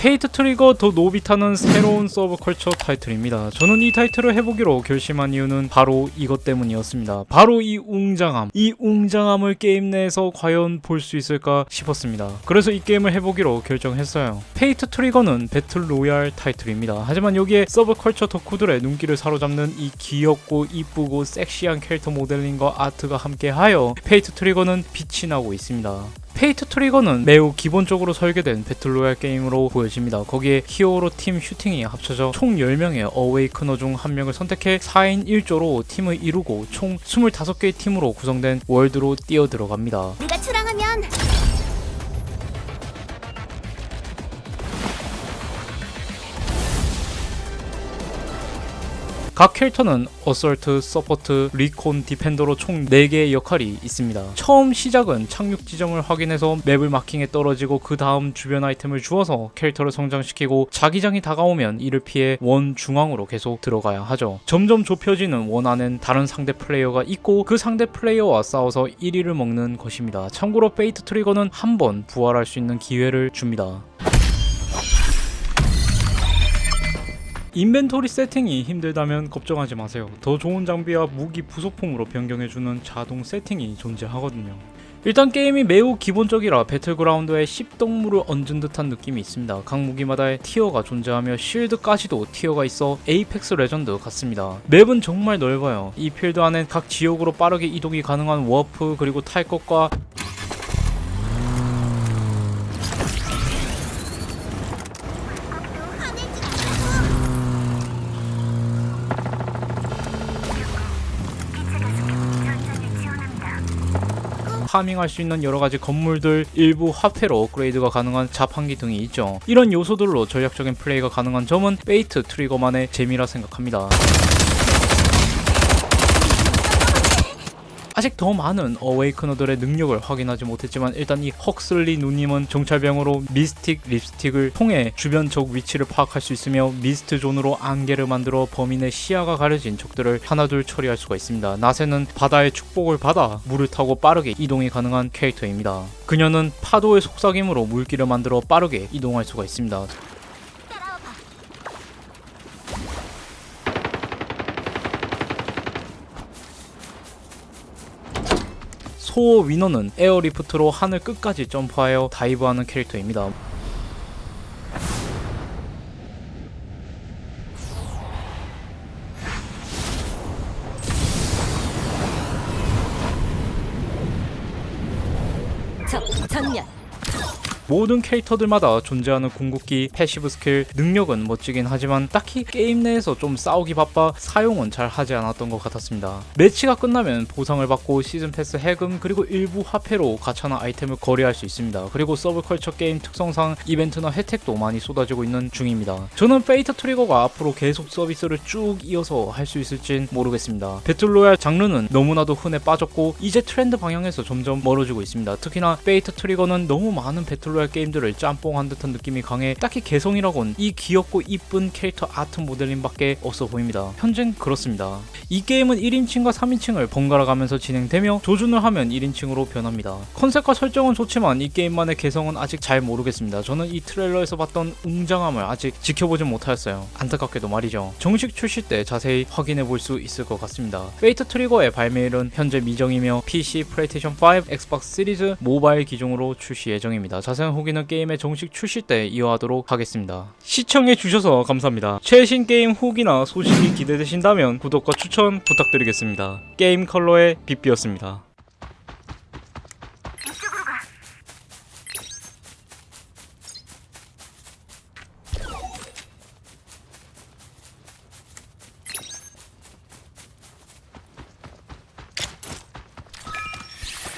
페이트 트리거 더 노비타는 새로운 서브컬처 타이틀입니다. 저는 이 타이틀을 해보기로 결심한 이유는 바로 이것 때문이었습니다. 바로 이 웅장함. 이 웅장함을 게임 내에서 과연 볼 수 있을까 싶었습니다. 그래서 이 게임을 해보기로 결정했어요. 페이트 트리거는 배틀 로얄 타이틀입니다. 하지만 여기에 서브컬처 덕후들의 눈길을 사로잡는 이 귀엽고 이쁘고 섹시한 캐릭터 모델링과 아트가 함께하여 페이트 트리거는 빛이 나고 있습니다. 페이트 트리거는 매우 기본적으로 설계된 배틀로얄 게임으로 보여집니다. 거기에 히어로 팀 슈팅이 합쳐져 총 10명의 어웨이크너 중 한 명을 선택해 4인 1조로 팀을 이루고 총 25개의 팀으로 구성된 월드로 뛰어 들어갑니다. 네가 출항하면 각 캐릭터는 어설트, 서포트, 리콘, 디펜더로 총 4개의 역할이 있습니다. 처음 시작은 착륙 지점을 확인해서 맵을 마킹에 떨어지고 그 다음 주변 아이템을 주어서 캐릭터를 성장시키고 자기장이 다가오면 이를 피해 원 중앙으로 계속 들어가야 하죠. 점점 좁혀지는 원 안엔 다른 상대 플레이어가 있고 그 상대 플레이어와 싸워서 1위를 먹는 것입니다. 참고로 페이트 트리거는 한 번 부활할 수 있는 기회를 줍니다. 인벤토리 세팅이 힘들다면 걱정하지 마세요. 더 좋은 장비와 무기 부속품으로 변경해주는 자동 세팅이 존재하거든요. 일단 게임이 매우 기본적이라 배틀그라운드에 씹동물을 얹은 듯한 느낌이 있습니다. 각 무기마다의 티어가 존재하며 쉴드까지도 티어가 있어 에이펙스 레전드 같습니다. 맵은 정말 넓어요. 이 필드 안엔 각 지역으로 빠르게 이동이 가능한 워프 그리고 탈 것과 파밍할 수 있는 여러 가지 건물들, 일부 화폐로 업그레이드가 가능한 자판기 등이 있죠. 이런 요소들로 전략적인 플레이가 가능한 점은 페이트 트리거만의 재미라 생각합니다. 아직 더 많은 어웨이크너들의 능력을 확인하지 못했지만 일단 이 헉슬리 누님은 정찰병으로 미스틱 립스틱을 통해 주변 적 위치를 파악할 수 있으며 미스트 존으로 안개를 만들어 범인의 시야가 가려진 적들을 하나둘 처리할 수가 있습니다. 나세는 바다의 축복을 받아 물을 타고 빠르게 이동이 가능한 캐릭터입니다. 그녀는 파도의 속삭임으로 물길을 만들어 빠르게 이동할 수가 있습니다. 따라와봐. 소어 위너는 에어리프트로 하늘 끝까지 점프하여 다이브하는 캐릭터입니다. 모든 캐릭터들마다 존재하는 궁극기, 패시브 스킬, 능력은 멋지긴 하지만 딱히 게임 내에서 좀 싸우기 바빠 사용은 잘 하지 않았던 것 같았습니다. 매치가 끝나면 보상을 받고 시즌 패스 해금 그리고 일부 화폐로 가차나 아이템을 거래할 수 있습니다. 그리고 서브컬처 게임 특성상 이벤트나 혜택도 많이 쏟아지고 있는 중입니다. 저는 페이트 트리거가 앞으로 계속 서비스를 쭉 이어서 할 수 있을진 모르겠습니다. 배틀로얄 장르는 너무나도 흔해 빠졌고 이제 트렌드 방향에서 점점 멀어지고 있습니다. 특히나 페이트 트리거는 너무 많은 배틀로얄 게임들을 짬뽕한 듯한 느낌이 강해 딱히 개성이라곤 이 귀엽고 이쁜 캐릭터 아트 모델링밖에 없어 보입니다. 현재는 그렇습니다. 이 게임은 1인칭과 3인칭을 번갈아 가면서 진행되며 조준을 하면 1인칭으로 변합니다. 컨셉과 설정은 좋지만 이 게임만의 개성은 아직 잘 모르겠습니다. 저는 이 트레일러에서 봤던 웅장함을 아직 지켜보진 못하였어요. 안타깝게도 말이죠. 정식 출시 때 자세히 확인해 볼 수 있을 것 같습니다. 페이트 트리거의 발매일은 현재 미정이며 PC, 플레이스테이션 5, 엑스박스 시리즈, 모바일 기종으로 출시 예정입니다. 자세 한 후기는 게임의 정식 출시 때 이어하도록 하겠습니다. 시청해 주셔서 감사합니다. 최신 게임 후기나 소식이 기대되신다면 구독과 추천 부탁드리겠습니다. 게임 컬러의 빗비였습니다.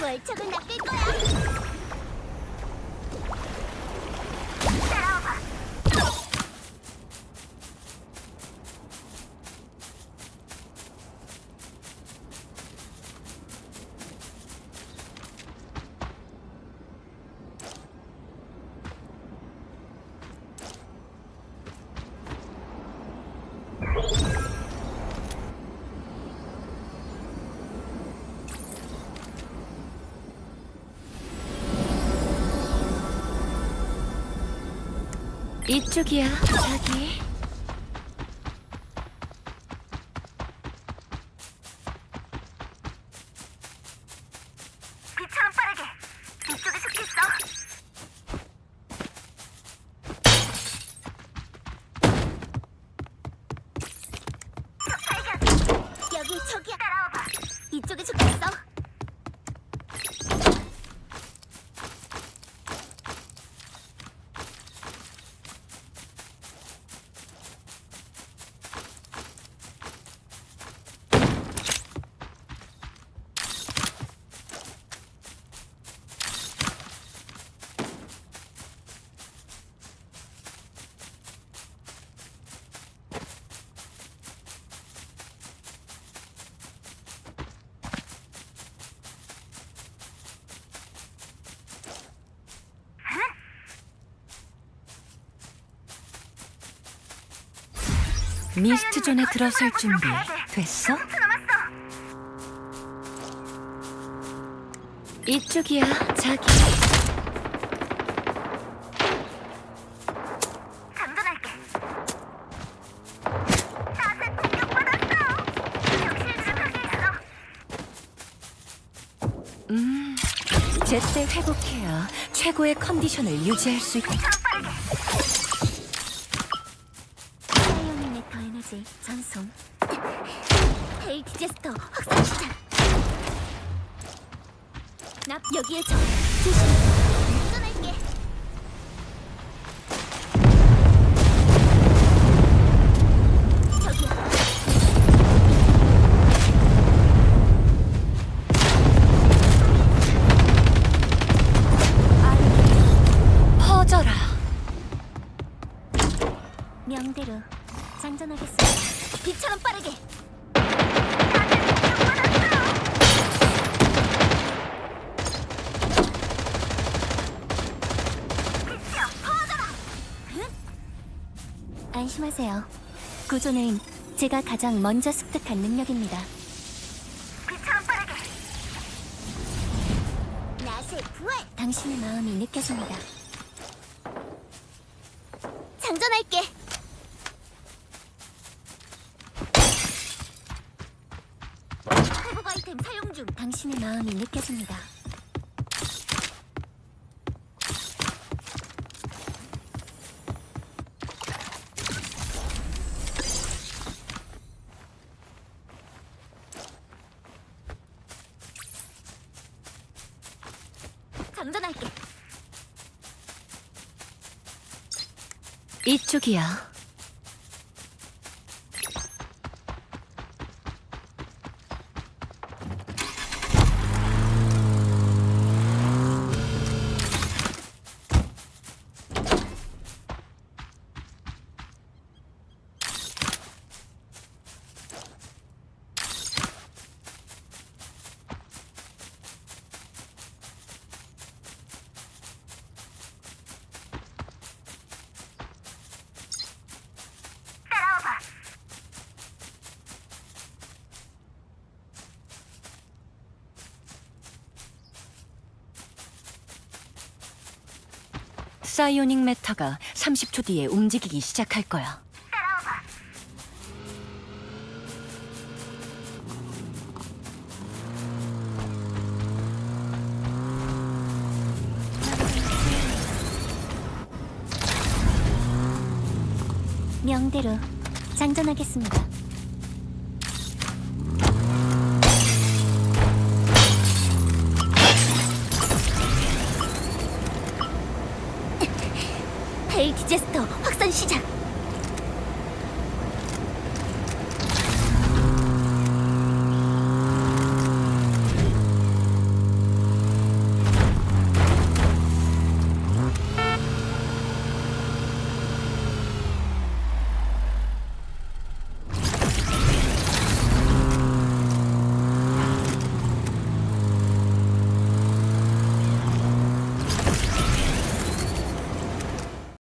월척은 낚일 거야. 이쪽이야, 자기. 빛처럼 빠르게 이쪽에 속했어 발견 여기 저기야. 따라와봐 이쪽에 죽겠어. 미스트 존에 들어설 준비 됐어? 이쪽이야, 자기. 장전할게 자세 공격받았어 정신 수락하게 있어 음, 제때 회복해야 최고의 컨디션을 유지할 수 있다. 납 여기에 저 조심. 저기요. 퍼져라. 명대로 장전하겠습니다. 빛처럼 빠르게. 안심하세요. 구조는 제가 가장 먼저 습득한 능력입니다. 빠르게 부활! 당신의 마음이 느껴집니다. 장전할게. 회복 아이템 사용 중. 당신의 마음이 느껴집니다. 장전할게. 이쪽이야. 사이오닉 메타가 30초 뒤에 움직이기 시작할 거야. 명대로 장전하겠습니다. 헤이트 제스터 확산 시작.